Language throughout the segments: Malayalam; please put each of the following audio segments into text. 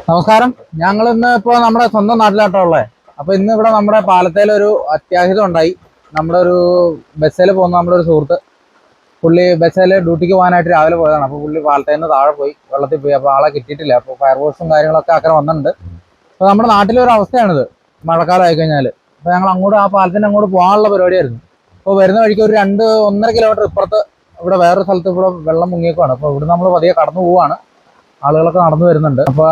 നമസ്കാരം. ഞങ്ങൾ ഇന്ന് ഇപ്പോൾ നമ്മുടെ സ്വന്തം നാട്ടിലാട്ടോ ഉള്ളത് അപ്പൊ ഇന്ന് ഇവിടെ നമ്മുടെ പാലത്തേൽ ഒരു അത്യാഹിതം ഉണ്ടായി. നമ്മുടെ ഒരു ബസ്സിൽ പോകുന്ന നമ്മുടെ ഒരു സുഹൃത്ത് പുള്ളി ബസ്സിൽ ഡ്യൂട്ടിക്ക് പോകാനായിട്ട് രാവിലെ പോയതാണ്. അപ്പോൾ പുള്ളി പാലത്തേൽ നിന്ന് താഴെ പോയി വെള്ളത്തിൽ പോയി. അപ്പോൾ ആളെ കിട്ടിയിട്ടില്ല. അപ്പോൾ ഫയർഫോഴ്സും കാര്യങ്ങളൊക്കെ അക്കരെ വന്നിട്ടുണ്ട്. അപ്പോൾ നമ്മുടെ നാട്ടിലെ ഒരു അവസ്ഥയാണിത്. മഴക്കാലം ആയി കഴിഞ്ഞാൽ അപ്പോൾ ഞങ്ങൾ അങ്ങോട്ട് ആ പാലത്തിന്റെ അങ്ങോട്ട് പോകാനുള്ള പരിപാടിയായിരുന്നു. അപ്പോൾ വരുന്ന വഴിക്ക് ഒരു രണ്ട് ഒന്നര കിലോമീറ്റർ ഇപ്പുറത്ത് ഇവിടെ വേറൊരു സ്ഥലത്ത് ഇവിടെ വെള്ളം മുങ്ങിയേക്കുവാണ്. അപ്പോൾ ഇവിടെ നമ്മൾ പതിയെ കടന്നു പോവുകയാണ്. ആളുകളൊക്കെ നടന്നു വരുന്നുണ്ട്. അപ്പോൾ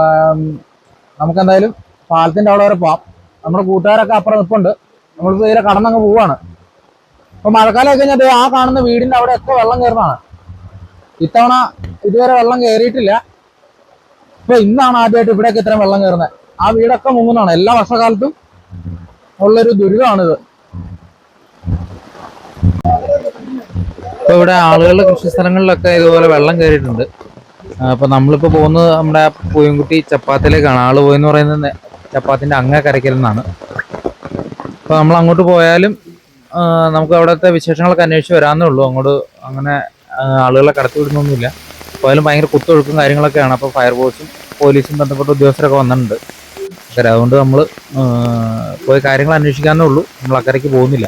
നമുക്ക് എന്തായാലും പാലത്തിന്റെ അവിടെ വരെ പോവാം. നമ്മുടെ കൂട്ടുകാരൊക്കെ അപ്പുറം നിപ്പുണ്ട്. നമ്മൾ ഇതിലെ കടന്നങ്ങ് പോവാണ്. അപ്പൊ മഴക്കാലം കഴിഞ്ഞാൽ ആ കാണുന്ന വീടിന്റെ അവിടെ ഒക്കെ വെള്ളം കയറുന്നതാണ്. ഇത്തവണ ഇതുവരെ വെള്ളം കയറിയിട്ടില്ല. ഇപ്പൊ ഇന്നാണ് ആദ്യമായിട്ട് ഇവിടെയൊക്കെ ഇത്രയും വെള്ളം കയറുന്നത് ആ വീടൊക്കെ മുങ്ങുന്നതാണ്. എല്ലാ വർഷകാലത്തും ഉള്ളൊരു ദുരിതമാണിത്. ഇപ്പൊ ഇവിടെ ആളുകളുടെ കൃഷി സ്ഥലങ്ങളിലൊക്കെ ഇതുപോലെ വെള്ളം കയറിയിട്ടുണ്ട്. അപ്പൊ നമ്മളിപ്പോ പോകുന്നത് നമ്മുടെ പൂയംകുട്ടി ചപ്പാത്തിലേക്കാണ് ആൾ പോയെന്ന് പറയുന്നത് ചപ്പാത്തിന്റെ അങ്ങ കരയ്ക്കൽ നിന്നാണ്. അപ്പൊ നമ്മൾ അങ്ങോട്ട് പോയാലും നമുക്ക് അവിടുത്തെ വിശേഷങ്ങളൊക്കെ അന്വേഷിച്ച് വരാന്നേ ഉള്ളൂ. അങ്ങോട്ട് അങ്ങനെ ആളുകളെ കടത്തി വിടുന്നൊന്നുമില്ല. പോയാലും ഭയങ്കര കുത്തൊഴുക്കും കാര്യങ്ങളൊക്കെയാണ്. അപ്പോൾ ഫയർഫോഴ്സും പോലീസും ബന്ധപ്പെട്ട ഉദ്യോഗസ്ഥരൊക്കെ വന്നിട്ടുണ്ട്. അതുകൊണ്ട് നമ്മൾ പോയി കാര്യങ്ങൾ അന്വേഷിക്കാന്നേ ഉള്ളൂ. നമ്മൾ അക്കരയ്ക്ക് പോകുന്നില്ല.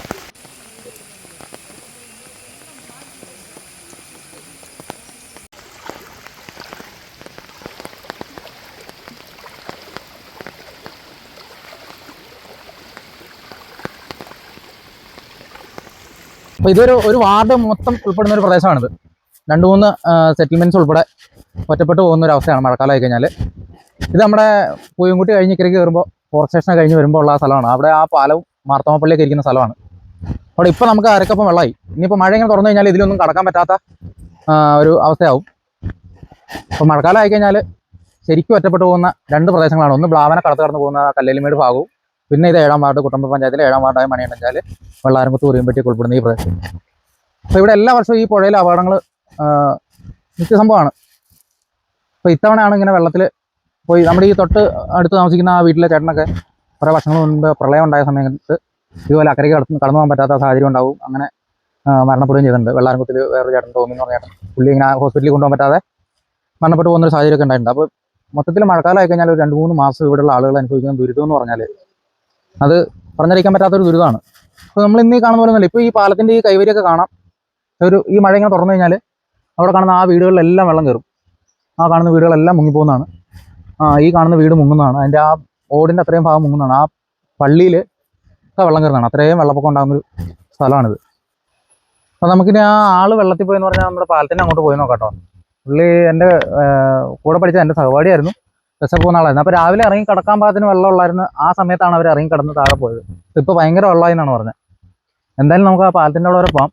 അപ്പൊ ഇതൊരു ഒരു വാർഡ് മൊത്തം ഉൾപ്പെടുന്ന ഒരു പ്രദേശമാണിത്. രണ്ട് മൂന്ന് സെറ്റിൽമെന്റ്സ് ഉൾപ്പെടെ ഒറ്റപ്പെട്ടു പോകുന്ന ഒരു അവസ്ഥയാണ് മഴക്കാലമായി കഴിഞ്ഞാൽ ഇത് നമ്മുടെ പൂയംകുട്ടി കഴിഞ്ഞ് ഇക്കരയ്ക്ക് കയറുമ്പോൾ ഫോറസ്റ്റ് സ്റ്റേഷൻ കഴിഞ്ഞ് വരുമ്പോൾ ഉള്ള സ്ഥലമാണ്. അവിടെ ആ പാലവും മാർത്തോമപ്പള്ളിയൊക്കെ ഇരിക്കുന്ന സ്ഥലമാണ്. അവിടെ ഇപ്പോൾ നമുക്ക് അരക്കപ്പം വെള്ളമായി. ഇനിയിപ്പോൾ മഴ ഇങ്ങനെ തുറന്നു കഴിഞ്ഞാൽ ഇതിലൊന്നും കടക്കാൻ പറ്റാത്ത ഒരു അവസ്ഥയാവും. അപ്പോൾ മഴക്കാലം ആയി കഴിഞ്ഞാൽ ശരിക്കും ഒറ്റപ്പെട്ടു പോകുന്ന രണ്ട് പ്രദേശങ്ങളാണ്. ഒന്ന് ബ്ലാവന കടത്ത് കടന്നു പോകുന്ന കല്ലേലിമേട് ഭാഗവും പിന്നെ ഇത് ഏഴാം വാർഡ് കുട്ടമ്പ പഞ്ചായത്തിലെ ഏഴാം വാർഡായ മണിയണ്ടഞ്ചാൽ വെള്ളാരംകുത്ത് ഉറിയമ്പറ്റി ഉൾപ്പെടുന്ന ഈ പ്രദേശം. അപ്പോൾ ഇവിടെ എല്ലാ വർഷവും ഈ പുഴയിലെ അപകടങ്ങൾ നിത്യസംഭവമാണ് അപ്പോൾ ഇത്തവണയാണ് ഇങ്ങനെ വെള്ളത്തിൽ പോയി നമ്മുടെ ഈ തൊട്ട് അടുത്ത് താമസിക്കുന്ന ആ വീട്ടിലെ ചേട്ടനൊക്കെ കുറേ വർഷങ്ങൾ മുൻപ് പ്രളയം ഉണ്ടായ സമയത്ത് ഇതുപോലെ അക്കരയ്ക്ക് കടന്ന് കടന്നു പോകാൻ പറ്റാത്ത സാഹചര്യം ഉണ്ടാവും. അങ്ങനെ മരണപ്പെടുകയും ചെയ്തിട്ടുണ്ട്. വെള്ളാരംകുത്തിൽ വേറൊരു ചേട്ടൻ ടോമി എന്ന് പറഞ്ഞ ചേട്ടൻ പുള്ളി ഇങ്ങനെ ഹോസ്പിറ്റലിൽ കൊണ്ടുപോകാൻ പറ്റാതെ മരണപ്പെട്ടു പോകുന്ന ഒരു സാഹചര്യമൊക്കെ ഉണ്ടായിട്ടുണ്ട്. അപ്പോൾ മൊത്തത്തിൽ മഴക്കാലമായി കഴിഞ്ഞാൽ ഒരു രണ്ട് മൂന്ന് മാസം ഇവിടെയുള്ള ആളുകൾ അനുഭവിക്കുന്ന ദുരിതം എന്ന് പറഞ്ഞാൽ അത് പറഞ്ഞറിയിക്കാൻ പറ്റാത്തൊരു ദുരിതമാണ്. അപ്പോൾ നമ്മൾ ഇന്ന് ഈ കാണുന്ന പോലെ ഇപ്പോൾ ഈ പാലത്തിന്റെ ഈ കൈവരിയൊക്കെ കാണാം. ഒരു ഈ മഴ ഇങ്ങനെ തുറന്നു കഴിഞ്ഞാൽ അവിടെ കാണുന്ന ആ വീടുകളിലെല്ലാം വെള്ളം കയറും. ആ കാണുന്ന വീടുകളെല്ലാം മുങ്ങിപ്പോകുന്നതാണ്. ആ ഈ കാണുന്ന വീട് മുങ്ങുന്നതാണ്. അതിന്റെ ആ ഓടിന്റെ അത്രയും ഭാഗം മുങ്ങുന്നതാണ്. ആ പള്ളിയിൽ ഒക്കെ വെള്ളം കയറുന്നതാണ്. അത്രയും വെള്ളപ്പൊക്കം ഉണ്ടാകുന്ന ഒരു സ്ഥലമാണിത്. അപ്പോൾ നമുക്കിനി ആ ആൾ വെള്ളത്തിൽ പോയെന്ന് പറഞ്ഞാൽ നമ്മുടെ പാലത്തിന്റെ അങ്ങോട്ട് പോയി നോക്കാം കേട്ടോ. പുള്ളി എന്റെ കൂടെ പഠിച്ച എന്റെ സഹപാഠിയായിരുന്നു. ആളായിരുന്നു. അപ്പോൾ രാവിലെ ഇറങ്ങി കിടക്കാൻ പാകത്തിന് വെള്ളം ഉള്ളായിരുന്നു. ആ സമയത്താണ് അവർ ഇറങ്ങി കിടന്ന് താഴെ പോയത്. ഇപ്പോൾ ഭയങ്കര വെള്ളമായി പറഞ്ഞത്. എന്തായാലും നമുക്ക് ആ പാലത്തിന്റെ അവിടെ വരെ പോകാം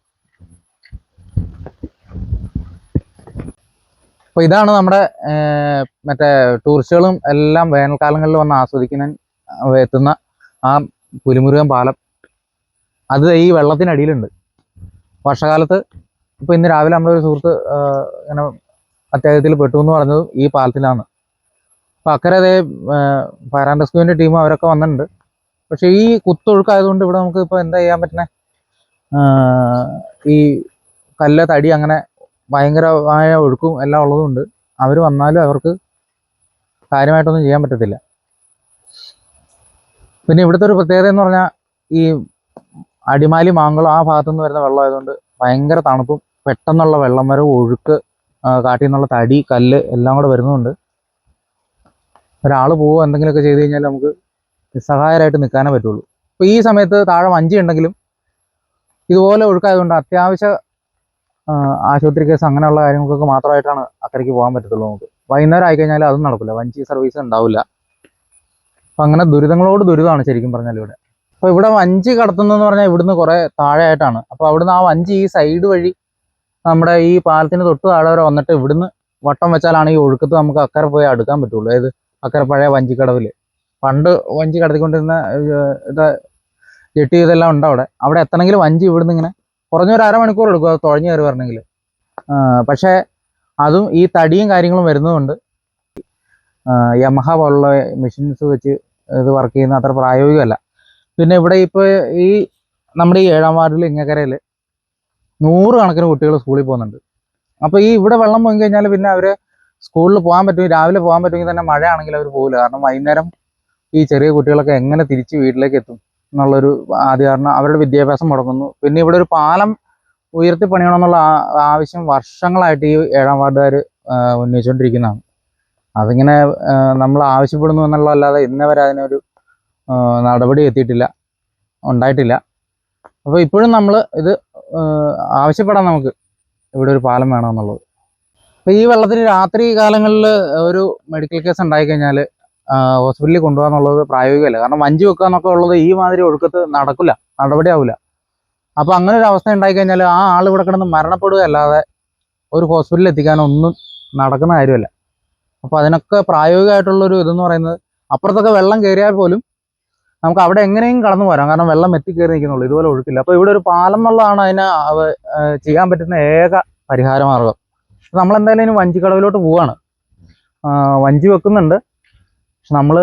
ഇതാണ് നമ്മുടെ മറ്റേ ടൂറിസ്റ്റുകളും എല്ലാം വേനൽക്കാലങ്ങളിൽ വന്ന് ആസ്വദിക്കുന്ന എത്തുന്ന ആ പുലിമുരുകൻ പാലം. അത് ഈ വെള്ളത്തിനടിയിലുണ്ട്. വർഷകാലത്ത് ഇപ്പോൾ ഇന്ന് രാവിലെ നമ്മളൊരു സുഹൃത്ത് ഇങ്ങനെ അത്യാഹിതത്തിൽ പെട്ടു എന്ന് പറഞ്ഞതും ഈ പാലത്തിലാണ്. അപ്പോൾ അക്കരെ അതേ റെസ്ക്യൂവിന്റെ ടീം അവരൊക്കെ വന്നിട്ടുണ്ട്. പക്ഷേ ഈ കുത്തൊഴുക്കായതുകൊണ്ട് ഇവിടെ നമുക്ക് ഇപ്പോൾ എന്താ ചെയ്യാൻ പറ്റുന്നത് ഈ കല്ല് തടി അങ്ങനെ ഭയങ്കരമായ ഒഴുക്കും എല്ലാം ഉള്ളതുകൊണ്ട് അവർ വന്നാലും അവർക്ക് കാര്യമായിട്ടൊന്നും ചെയ്യാൻ പറ്റത്തില്ല. പിന്നെ ഇവിടുത്തെ ഒരു പ്രത്യേകത എന്ന് പറഞ്ഞാൽ ഈ അടിമാലി മാങ്കുളം ആ ഭാഗത്തു നിന്ന് വരുന്ന വെള്ളം ആയതുകൊണ്ട് ഭയങ്കര തണുപ്പും പെട്ടെന്നുള്ള വെള്ളം വരവ് ഒഴുക്ക് കാട്ടിൽ നിന്നുള്ള തടി കല്ല് എല്ലാം കൂടെ വരുന്നതുകൊണ്ട് ഒരാൾ പോവുക എന്തെങ്കിലുമൊക്കെ ചെയ്ത് കഴിഞ്ഞാൽ നമുക്ക് നിസ്സഹായരായിട്ട് നിൽക്കാനേ പറ്റുള്ളൂ. അപ്പോൾ ഈ സമയത്ത് താഴെ വഞ്ചി ഉണ്ടെങ്കിലും ഇതുപോലെ ഒഴുക്കായതുകൊണ്ട് അത്യാവശ്യ ആശുപത്രി കേസ് അങ്ങനെയുള്ള കാര്യങ്ങൾക്കൊക്കെ മാത്രമായിട്ടാണ് അക്കരയ്ക്ക് പോകാൻ പറ്റത്തുള്ളൂ നമുക്ക്. വൈകുന്നേരം ആയി കഴിഞ്ഞാൽ അതും നടക്കില്ല. വഞ്ചി സർവീസ് ഉണ്ടാവില്ല. അപ്പം അങ്ങനെ ദുരിതങ്ങളോട് ദുരിതമാണ് ശരിക്കും പറഞ്ഞാൽ ഇവിടെ. അപ്പോൾ ഇവിടെ വഞ്ചി കടത്തുന്നതെന്ന് പറഞ്ഞാൽ ഇവിടുന്ന് കുറേ താഴെയായിട്ടാണ്. അപ്പോൾ അവിടുന്ന് ആ വഞ്ചി ഈ സൈഡ് വഴി നമ്മുടെ ഈ പാലത്തിന് തൊട്ട് താഴെ വരെ വന്നിട്ട് ഇവിടുന്ന് വട്ടം വെച്ചാലാണ് ഈ ഒഴുക്കത്ത് നമുക്ക് അക്കരെ പോയി അടുക്കാൻ പറ്റുള്ളൂ. ഏത് അക്കരെ പഴയ വഞ്ചിക്കടവിൽ പണ്ട് വഞ്ചി കടത്തിക്കൊണ്ടിരുന്ന ജെട്ടി ഇതെല്ലാം ഉണ്ട് അവിടെ അവിടെ എത്തണമെങ്കിൽ വഞ്ചി ഇവിടുന്ന് ഇങ്ങനെ കുറഞ്ഞൊരു അരമണിക്കൂർ എടുക്കും. അത് തുഴഞ്ഞു കയറി വരണമെങ്കിൽ. പക്ഷേ അതും ഈ തടിയും കാര്യങ്ങളും വരുന്നതുകൊണ്ട് യമഹ പോലുള്ള മെഷീൻസ് വെച്ച് ഇത് വർക്ക് ചെയ്യുന്ന അത്ര പ്രായോഗികമല്ല. പിന്നെ ഇവിടെ ഇപ്പോൾ ഈ നമ്മുടെ ഈ ഏഴാം വാർഡിൽ ഇങ്ങക്കരയിൽ നൂറ് കണക്കിന് കുട്ടികൾ സ്കൂളിൽ പോകുന്നുണ്ട്. അപ്പോൾ ഈ ഇവിടെ വെള്ളം പോയി കഴിഞ്ഞാൽ പിന്നെ അവർ സ്കൂളിൽ പോകാൻ പറ്റും രാവിലെ പോകാൻ പറ്റുമെങ്കിൽ തന്നെ മഴയാണെങ്കിൽ അവർ പോകില്ല കാരണം വൈകുന്നേരം ഈ ചെറിയ കുട്ടികളൊക്കെ എങ്ങനെ തിരിച്ച് വീട്ടിലേക്ക് എത്തും എന്നുള്ളൊരു ആദ്യ കാരണം അവരുടെ വിദ്യാഭ്യാസം മുടങ്ങുന്നു. പിന്നെ ഇവിടെ ഒരു പാലം ഉയർത്തി പണിയണമെന്നുള്ള ആവശ്യം വർഷങ്ങളായിട്ട് ഈ ഏഴാം വാർഡുകാർ ഉന്നയിച്ചുകൊണ്ടിരിക്കുന്നതാണ്. അതിങ്ങനെ നമ്മൾ ആവശ്യപ്പെടുന്നു എന്നുള്ളതല്ലാതെ ഇന്നേ വരെ അതിനൊരു നടപടി എത്തിയിട്ടില്ല ഉണ്ടായിട്ടില്ല. അപ്പോൾ ഇപ്പോഴും നമ്മൾ ഇത് ആവശ്യപ്പെടാം നമുക്ക് ഇവിടെ ഒരു പാലം വേണമെന്നുള്ളത്. അപ്പോൾ ഈ വെള്ളത്തിന് രാത്രി കാലങ്ങളിൽ ഒരു മെഡിക്കൽ കേസ് ഉണ്ടായി കഴിഞ്ഞാൽ ഹോസ്പിറ്റലിൽ കൊണ്ടുപോകാന്നുള്ളത് പ്രായോഗികമല്ല. കാരണം വഞ്ചി വെക്കുക എന്നൊക്കെ ഉള്ളത് ഈ മാതിരി ഒഴുക്കത്ത് നടക്കില്ല നടപടിയാവില്ല. അപ്പോൾ അങ്ങനെ ഒരു അവസ്ഥ ഉണ്ടായി കഴിഞ്ഞാൽ ആ ആൾ ഇവിടെ കിടന്ന് മരണപ്പെടുക അല്ലാതെ ഒരു ഹോസ്പിറ്റലിൽ എത്തിക്കാനൊന്നും നടക്കുന്ന കാര്യമല്ല. അപ്പോൾ അതിനൊക്കെ പ്രായോഗികമായിട്ടുള്ളൊരു ഇതെന്ന് പറയുന്നത് അപ്പുറത്തൊക്കെ വെള്ളം കയറിയാൽ പോലും നമുക്ക് അവിടെ എങ്ങനെയും കടന്നു പോരാം. കാരണം വെള്ളം എത്തിക്കയറി നിൽക്കുന്നുള്ളൂ. ഇതുപോലെ ഒഴുക്കില്ല. അപ്പോൾ ഇവിടെ ഒരു പാലം എന്നുള്ളതാണ് അതിന് ചെയ്യാൻ പറ്റുന്ന ഏക പരിഹാര മാർഗം നമ്മൾ എന്തായാലും ഇനി വഞ്ചിക്കടവിലോട്ട് പോവാണ്. വഞ്ചി വെക്കുന്നുണ്ട്. പക്ഷെ നമ്മൾ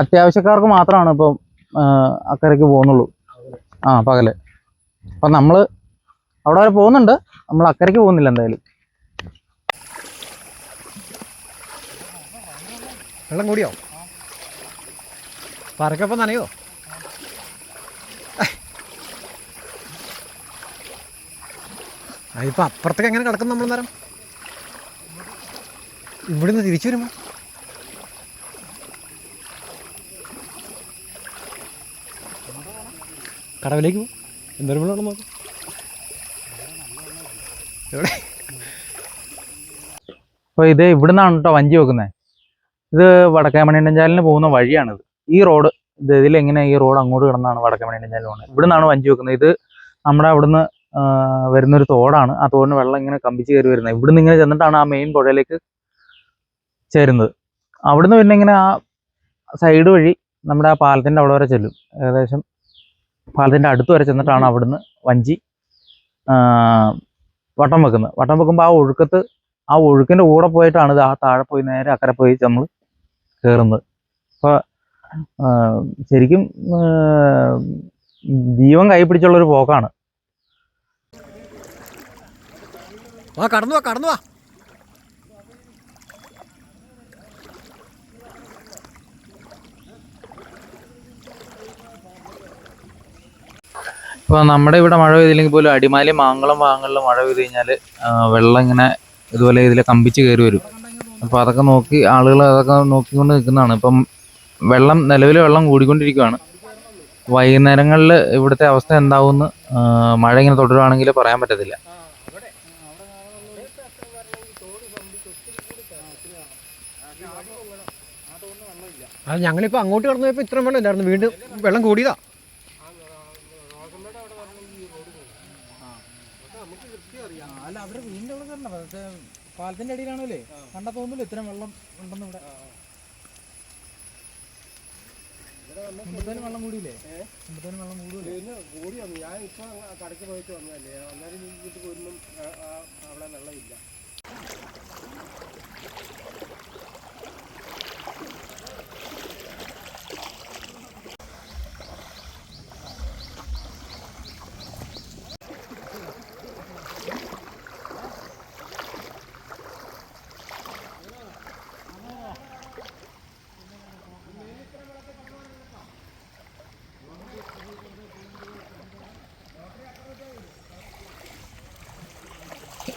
അത്യാവശ്യക്കാർക്ക് മാത്രമാണ് ഇപ്പം അക്കരയ്ക്ക് പോകുന്നുള്ളൂ. ആ പകൽ. അപ്പം നമ്മൾ അവിടെ വരെ പോകുന്നുണ്ട്. നമ്മൾ അക്കരയ്ക്ക് പോകുന്നില്ല എന്തായാലും. വെള്ളം കൂടിയോ? പറക്കപ്പം നനയോ? അതിപ്പോ അപ്പുറത്തേക്ക് എങ്ങനെ കിടക്കും നമ്മൾ നേരം ഇവിടുന്ന് തിരിച്ചു വരുമ്പോൾ കടവിലേക്ക് പോകും എന്തൊരു വെള്ളം നോക്കും എവിടെ? അപ്പോൾ ഇത് ഇവിടുന്നാണ് കേട്ടോ വഞ്ചി വെക്കുന്നത് ഇത് വടക്കേമണിയഞ്ചാലിന് പോകുന്ന വഴിയാണിത്. ഈ റോഡ് ഇത് ഇതിലെങ്ങനെ ഈ റോഡ് അങ്ങോട്ട് കിടന്നാണ് വടക്കേമണിയഞ്ചാലിൽ പോകുന്നത് ഇവിടുന്നാണ് വഞ്ചി വെക്കുന്നത് ഇത് നമ്മുടെ അവിടുന്ന് വരുന്നൊരു തോടാണ്. ആ തോടിന് വെള്ളം ഇങ്ങനെ കമ്പിച്ച് കയറി വരുന്നത്. ഇവിടുന്ന് ഇങ്ങനെ ചെന്നിട്ടാണ് ആ മെയിൻ പുഴയിലേക്ക് ചേരുന്നത്. അവിടുന്ന് പിന്നെ ഇങ്ങനെ ആ സൈഡ് വഴി നമ്മുടെ ആ പാലത്തിന്റെ അവിടെ വരെ ചെല്ലും. ഏകദേശം പാലത്തിന്റെ അടുത്ത് വരെ ചെന്നിട്ടാണ് അവിടുന്ന് വഞ്ചി വട്ടം വെക്കുന്നത്. വട്ടം വെക്കുമ്പോൾ ആ ഒഴുക്കത്ത് ആ ഒഴുക്കിന്റെ കൂടെ പോയിട്ടാണ് ഇത് ആ താഴെ പോയി നേരെ അക്കരെ പോയി നമ്മൾ കയറുന്നത് അപ്പോൾ ശരിക്കും ജീവൻ കൈ പിടിച്ചുള്ള ഒരു പോക്കാണ്. ആ കടന്നു വാ കടന്നു വാ. ഇപ്പോൾ നമ്മുടെ ഇവിടെ മഴ പെയ്തില്ലെങ്കിൽ പോലും അടിമാലി മാങ്കളം ഭാഗങ്ങളിൽ മഴ പെയ്ത് കഴിഞ്ഞാൽ വെള്ളം ഇങ്ങനെ ഇതുപോലെ ഇതിൽ കമ്പിച്ച് കയറി വരും. അപ്പോൾ അതൊക്കെ നോക്കി ആളുകൾ അതൊക്കെ നോക്കിക്കൊണ്ട് നിൽക്കുന്നതാണ്. ഇപ്പം വെള്ളം നിലവിൽ വെള്ളം കൂടിക്കൊണ്ടിരിക്കുകയാണ് വൈകുന്നേരങ്ങളിൽ ഇവിടുത്തെ അവസ്ഥ എന്താവുമെന്ന് മഴ ഇങ്ങനെ തുടരുവാണെങ്കിൽ പറയാൻ പറ്റത്തില്ല. അത് ഞങ്ങളിപ്പോൾ അങ്ങോട്ട് കടന്നു പോയപ്പോൾ ഇത്രയും വെള്ളം ഇല്ലായിരുന്നു വീണ്ടും വെള്ളം കൂടിയതാ. അല്ല അവിടെ വീടിന്റെ അവിടെ കയറണ്ട പക്ഷേ പാലത്തിന്റെ അടിയിലാണല്ലേ കണ്ടാ തോന്നുന്നില്ല ഇത്രയും വെള്ളം ഉണ്ടെന്ന് ഇവിടെ മുമ്പത്തേനും വെള്ളം കൂടിയില്ലേ കുമ്പത്തേനും വെള്ളം കൂടുതലേ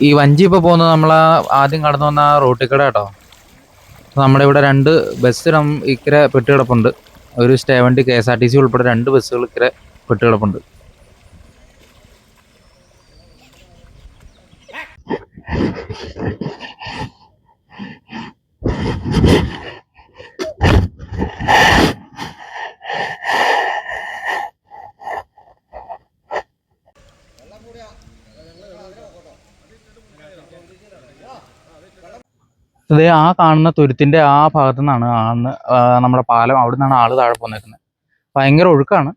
ഈ വഞ്ചി ഇപ്പോൾ പോകുന്നത് നമ്മൾ ആദ്യം കടന്നു വന്ന റോട്ടിൽ കട കേട്ടോ. നമ്മുടെ ഇവിടെ രണ്ട് ബസ് ഇക്കരെ പെട്ടുകിടപ്പുണ്ട് ഒരു സ്റ്റേ വണ്ടി K S R T C ഉൾപ്പെടെ രണ്ട് ബസ്സുകൾ ഇക്കരെ പെട്ടുകിടപ്പുണ്ട് ഇത് ആ കാണുന്ന തുരുത്തിന്റെ ആ ഭാഗത്തു നിന്നാണ് ആന്ന് നമ്മുടെ പാലം അവിടെ നിന്നാണ് ആൾ താഴെ പോന്നേക്കുന്നത് ഭയങ്കര ഒഴുക്കാണ്.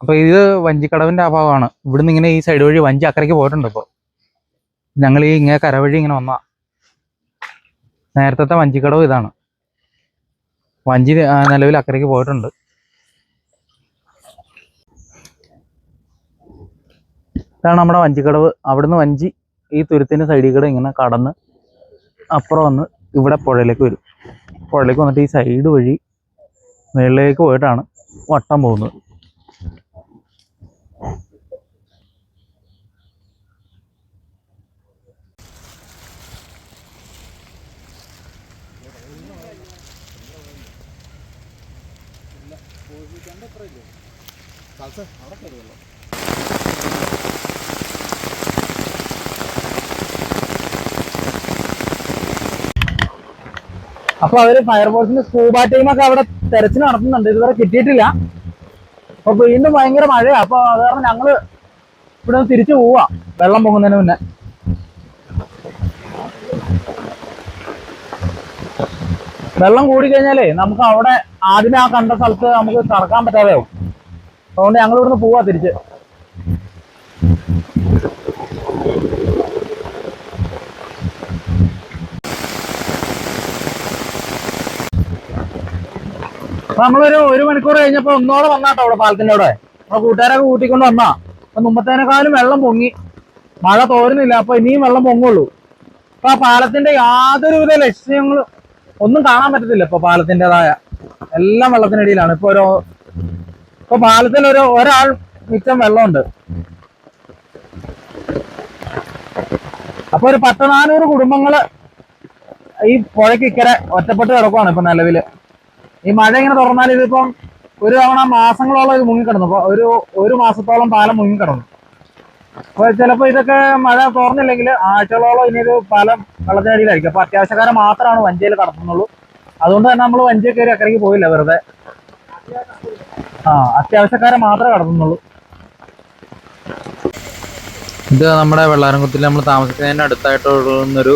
അപ്പൊ ഇത് വഞ്ചിക്കടവിന്റെ ആ ഭാഗമാണ്. ഇവിടുന്ന് ഇങ്ങനെ ഈ സൈഡ് വഴി വഞ്ചി അക്കരയ്ക്ക് പോയിട്ടുണ്ട് ഇപ്പോൾ ഞങ്ങൾ ഈ ഇങ്ങനെ കര വഴി ഇങ്ങനെ വന്ന. നേരത്തെ വഞ്ചിക്കടവ് ഇതാണ്. വഞ്ചി നിലവിൽ അക്കരയ്ക്ക് പോയിട്ടുണ്ട്. ഇതാണ് നമ്മുടെ വഞ്ചിക്കടവ്. അവിടുന്ന് വഞ്ചി ഈ തുരുത്തിന്റെ സൈഡിൽ കൂടെ ഇങ്ങനെ കടന്ന് അപ്പുറം വന്ന് ഇവിടെ പുഴയിലേക്ക് വരും. പുഴയിലേക്ക് വന്നിട്ട് ഈ സൈഡ് വഴി മുകളിലേക്ക് പോയിട്ടാണ് വട്ടം പോകുന്നത്. അപ്പൊ അവർ ഫയർഫോഴ്സിന്റെ സ്കൂബ ടീമൊക്കെ അവിടെ തെരച്ചിൽ നടത്തുന്നുണ്ട്. ഇതുവരെ കിട്ടിയിട്ടില്ല. അപ്പൊ വീണ്ടും ഭയങ്കര മഴയാ. അപ്പൊ അത് കാരണം ഞങ്ങൾ ഇവിടെ നിന്ന് തിരിച്ചു പോവാ. വെള്ളം പൊങ്ങുന്നതിന് മുന്നേ. വെള്ളം കൂടി കഴിഞ്ഞാലേ നമുക്ക് അവിടെ ആദ്യം ആ കണ്ട സ്ഥലത്ത് നമുക്ക് കടക്കാൻ പറ്റാതെ ആവും. അതുകൊണ്ട് ഞങ്ങൾ ഇവിടുന്ന് പോവാ തിരിച്ച്. നമ്മളൊരു ഒരു മണിക്കൂർ കഴിഞ്ഞപ്പോ ഒന്നോടെ വന്നാട്ടോ അവിടെ പാലത്തിന്റെ അവിടെ. നമ്മുടെ കൂട്ടുകാരൊക്കെ കൂട്ടിക്കൊണ്ട് വന്നാ. അപ്പൊ മുമ്പത്തേനേക്കാളും വെള്ളം പൊങ്ങി. മഴ തോരുന്നില്ല അപ്പൊ ഇനിയും വെള്ളം പൊങ്ങുള്ളൂ. അപ്പൊ ആ പാലത്തിന്റെ യാതൊരുവിധ ലക്ഷ്യങ്ങളും ഒന്നും കാണാൻ പറ്റത്തില്ല ഇപ്പൊ പാലത്തിന്റെതായ എല്ലാം വെള്ളത്തിനടിയിലാണ്. ഇപ്പൊ ഒരു ഇപ്പൊ പാലത്തിൽ ഒരു ഒരാൾ മിച്ചം വെള്ളമുണ്ട്. അപ്പൊ ഒരു പത്ത് നാനൂറ് കുടുംബങ്ങൾ ഈ പുഴയ്ക്ക് ഇക്കരെ ഒറ്റപ്പെട്ട് കിടക്കുവാണ് ഇപ്പൊ നിലവിൽ. ഈ മഴ ഇങ്ങനെ തുറന്നാൽ ഇതിപ്പം ഒരു തവണ മാസങ്ങളോളം ഇത് മുങ്ങിക്കിടന്നു. ഒരു ഒരു മാസത്തോളം പാലം മുങ്ങിക്കിടന്നു. അപ്പൊ ചിലപ്പോ ഇതൊക്കെ മഴ തുറന്നില്ലെങ്കിൽ ആഴ്ചകളോളം ഇനി ഇത് പാലം വെള്ളത്തിനടിയിലായിരിക്കും അപ്പൊ അത്യാവശ്യക്കാരെ മാത്രമാണ് വഞ്ചിയിൽ കടത്തുന്നുള്ളൂ. അതുകൊണ്ട് തന്നെ നമ്മൾ വഞ്ചിയിൽ കയറി അക്കരയ്ക്ക് പോയില്ല വെറുതെ. ആ അത്യാവശ്യക്കാരെ മാത്രമേ കടത്തുന്നുള്ളൂ. ഇത് നമ്മുടെ വെള്ളാരംകുത്തിൽ നമ്മൾ താമസിക്കുന്നതിന് അടുത്തായിട്ടുള്ളൊരു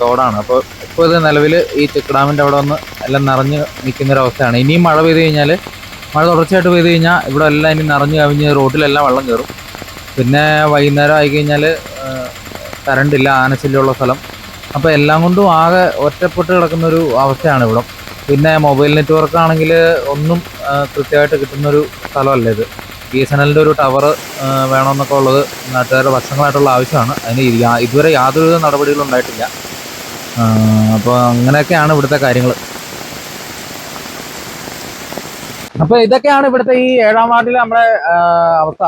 തോടാണ്. അപ്പോൾ ഇപ്പോൾ ഇത് നിലവിൽ ഈ ചെക്ക് ഡാമിന്റെ അവിടെ വന്ന് എല്ലാം നിറഞ്ഞ് നിൽക്കുന്ന ഒരു അവസ്ഥയാണ് ഇനിയും മഴ പെയ്ത് കഴിഞ്ഞാൽ മഴ തുടർച്ചയായിട്ട് പെയ്ത് കഴിഞ്ഞാൽ ഇവിടെ എല്ലാം ഇനി നിറഞ്ഞ് കവിഞ്ഞ് റോഡിലെല്ലാം വെള്ളം കയറും. പിന്നെ വൈകുന്നേരം ആയി കഴിഞ്ഞാൽ കറണ്ട് ഇല്ല ആനശല്യമുള്ള സ്ഥലം. അപ്പോൾ എല്ലാം കൊണ്ടും ആകെ ഒറ്റപ്പെട്ട് കിടക്കുന്നൊരു അവസ്ഥയാണ് ഇവിടെ. പിന്നെ മൊബൈൽ നെറ്റ്വർക്ക് ആണെങ്കിൽ ഒന്നും കൃത്യമായിട്ട് കിട്ടുന്നൊരു സ്ഥലമല്ല ഇത്. ബി എസ് എൻ എല്ലിന്റെ ഒരു ടവർ വേണമെന്നൊക്കെ ഉള്ളത് നാട്ടുകാരുടെ വർഷങ്ങളായിട്ടുള്ള ആവശ്യമാണ്. അതിന് ഇതുവരെ യാതൊരുവിധ നടപടികളും ഉണ്ടായിട്ടില്ല. അപ്പോൾ അങ്ങനെയൊക്കെയാണ് ഇവിടുത്തെ കാര്യങ്ങൾ അപ്പോൾ ഇതൊക്കെയാണ് ഇവിടുത്തെ ഈ ഏഴാം വാർഡിലെ നമ്മുടെ അവസ്ഥ.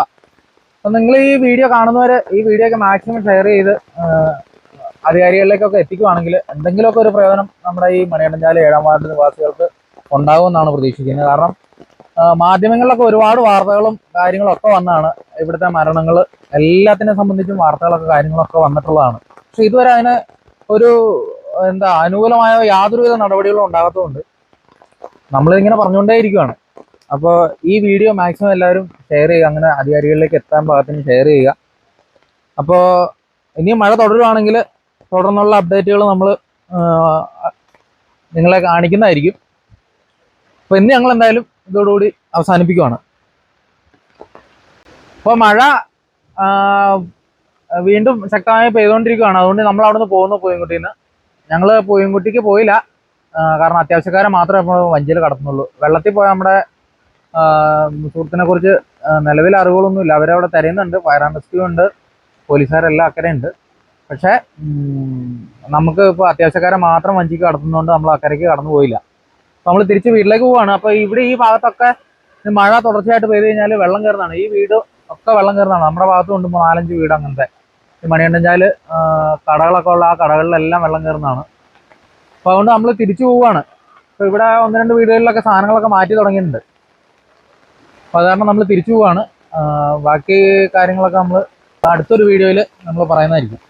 അപ്പം നിങ്ങൾ ഈ വീഡിയോ കാണുന്നവരെ ഈ വീഡിയോ ഒക്കെ മാക്സിമം ഷെയർ ചെയ്ത് അധികാരികളിലേക്കൊക്കെ എത്തിക്കുവാണെങ്കിൽ എന്തെങ്കിലുമൊക്കെ ഒരു പ്രയോജനം നമ്മുടെ ഈ മണിയണ്ടഞ്ചാല ഏഴാം വാർഡ് നിവാസികൾക്ക് ഉണ്ടാകുമെന്നാണ് പ്രതീക്ഷിക്കുന്നത്. കാരണം മാധ്യമങ്ങളിലൊക്കെ ഒരുപാട് വാർത്തകളും കാര്യങ്ങളൊക്കെ വന്നാണ് ഇവിടുത്തെ മരണങ്ങൾ എല്ലാത്തിനെ സംബന്ധിച്ചും വാർത്തകളൊക്കെ കാര്യങ്ങളൊക്കെ വന്നിട്ടുള്ളതാണ്. പക്ഷെ ഇതുവരെ അതിന് ഒരു എന്താ അനുകൂലമായ യാതൊരുവിധ നടപടികളും ഉണ്ടാകാത്തതുകൊണ്ട് നമ്മളിങ്ങനെ പറഞ്ഞുകൊണ്ടേ ഇരിക്കുവാണ് അപ്പോൾ ഈ വീഡിയോ മാക്സിമം എല്ലാവരും ഷെയർ ചെയ്യുക അങ്ങനെ അധികാരികളിലേക്ക് എത്താൻ പാകത്തിന് ഷെയർ ചെയ്യുക. അപ്പോൾ ഇനിയും മഴ തുടരുവാണെങ്കിൽ തുടർന്നുള്ള അപ്ഡേറ്റുകൾ നമ്മൾ നിങ്ങളെ കാണിക്കുന്നതായിരിക്കും. അപ്പോൾ ഇന്ന് ഞങ്ങൾ എന്തായാലും ഇതോടുകൂടി അവസാനിപ്പിക്കുവാണ്. അപ്പോൾ മഴ വീണ്ടും ശക്തമായി പെയ്തുകൊണ്ടിരിക്കുകയാണ്. അതുകൊണ്ട് നമ്മൾ അവിടെ നിന്ന് പോകുന്നു പൂയംകുട്ടിയിൽ നിന്ന്. ഞങ്ങൾ പൂയംകുട്ടിക്ക് പോയില്ല. കാരണം അത്യാവശ്യക്കാരെ മാത്രമേ നമ്മൾ വഞ്ചിയിൽ കടത്തുന്നുള്ളൂ. വെള്ളത്തിൽ പോയ നമ്മുടെ സുഹൃത്തിനെ കുറിച്ച് നിലവിൽ അറിവുകളൊന്നുമില്ല. അവരവിടെ തരയുന്നുണ്ട്. ഫയർ ആൻഡ് റെസ്ക്യൂ ഉണ്ട്. പോലീസുകാരെല്ലാം അക്കരെ ഉണ്ട്. പക്ഷേ നമുക്ക് ഇപ്പോൾ അത്യാവശ്യക്കാരെ മാത്രം വഞ്ചിക്ക് കടത്തുന്നതുകൊണ്ട് നമ്മൾ അക്കരയ്ക്ക് കടന്നു പോയില്ല. നമ്മൾ തിരിച്ച് വീട്ടിലേക്ക് പോവാണ്. അപ്പോൾ ഇവിടെ ഈ ഭാഗത്തൊക്കെ മഴ തുടർച്ചയായിട്ട് പെയ്ത് കഴിഞ്ഞാൽ വെള്ളം കയറുന്നതാണ്. ഈ വീട് ഒക്കെ വെള്ളം കയറുന്നതാണ്. നമ്മുടെ ഭാഗത്ത് ഉണ്ട്. നാലഞ്ച് വീട് അങ്ങനത്തെ. ഈ മണികണ്ഠഞ്ചാൽ കടകളൊക്കെ ഉള്ള ആ കടകളിലെല്ലാം വെള്ളം കയറുന്നതാണ്. അപ്പോൾ അതുകൊണ്ട് നമ്മൾ തിരിച്ചു പോവുകയാണ് അപ്പോൾ ഇവിടെ ഒന്ന് രണ്ട് വീടുകളിലൊക്കെ സാധനങ്ങളൊക്കെ മാറ്റി തുടങ്ങിയിട്ടുണ്ട്. അപ്പോൾ അതുകാരണം നമ്മൾ തിരിച്ചു പോവുകയാണ് ബാക്കി കാര്യങ്ങളൊക്കെ നമ്മൾ അടുത്തൊരു വീഡിയോയിൽ നമ്മൾ പറയുന്നതായിരിക്കും.